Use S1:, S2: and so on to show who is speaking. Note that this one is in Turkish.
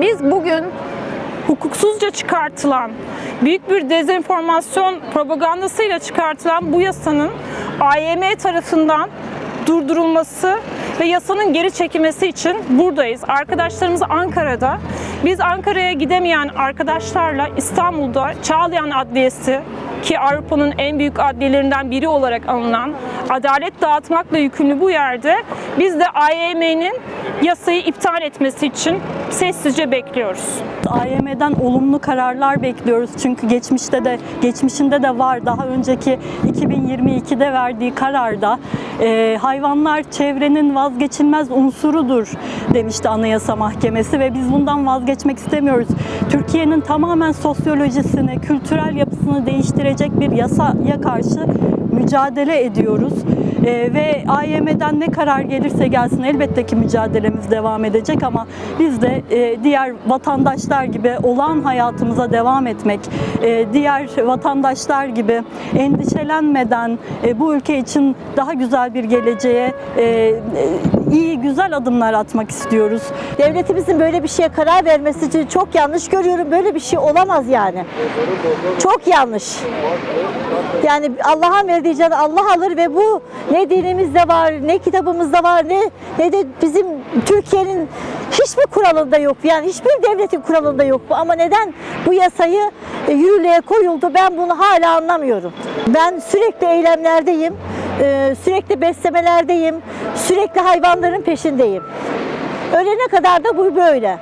S1: Biz bugün hukuksuzca çıkartılan, büyük bir dezenformasyon propagandasıyla çıkartılan bu yasanın AYM tarafından durdurulması ve yasanın geri çekilmesi için buradayız. Arkadaşlarımız Ankara'da. Biz Ankara'ya gidemeyen arkadaşlarla İstanbul'da Çağlayan Adliyesi ki Avrupa'nın en büyük adliyelerinden biri olarak anılan adalet dağıtmakla yükümlü bu yerde biz de AYM'nin yasayı iptal etmesi için sessizce bekliyoruz.
S2: AYM'den olumlu kararlar bekliyoruz. Çünkü geçmişte de geçmişinde de var. Daha önceki 2022'de verdiği kararda e, hayvanlar çevrenin vazgeçilmez unsurudur demişti Anayasa Mahkemesi ve biz bundan vazgeçmek istemiyoruz. Türkiye'nin tamamen sosyolojisini, kültürel yapısını değiştirecek bir yasaya karşı mücadele ediyoruz. Ee, ve AYM'den ne karar gelirse gelsin elbette ki mücadelemiz devam edecek ama biz de e, diğer vatandaşlar gibi olağan hayatımıza devam etmek, e, diğer vatandaşlar gibi endişelenmeden e, bu ülke için daha güzel bir geleceğe e, e, iyi güzel adımlar atmak istiyoruz.
S3: Devletimizin böyle bir şeye karar vermesi için çok yanlış görüyorum. Böyle bir şey olamaz yani. Çok yanlış. Yani Allah'a verdiği Allah alır ve bu ne dinimizde var, ne kitabımızda var, ne ne de bizim Türkiye'nin hiçbir kuralında yok. Yani hiçbir devletin kuralında yok bu. Ama neden bu yasayı e, yürürlüğe koyuldu? Ben bunu hala anlamıyorum. Ben sürekli eylemlerdeyim. E, Sürekli beslemelerdeyim. Sürekli hayvanların peşindeyim. Ölene kadar da bu böyle.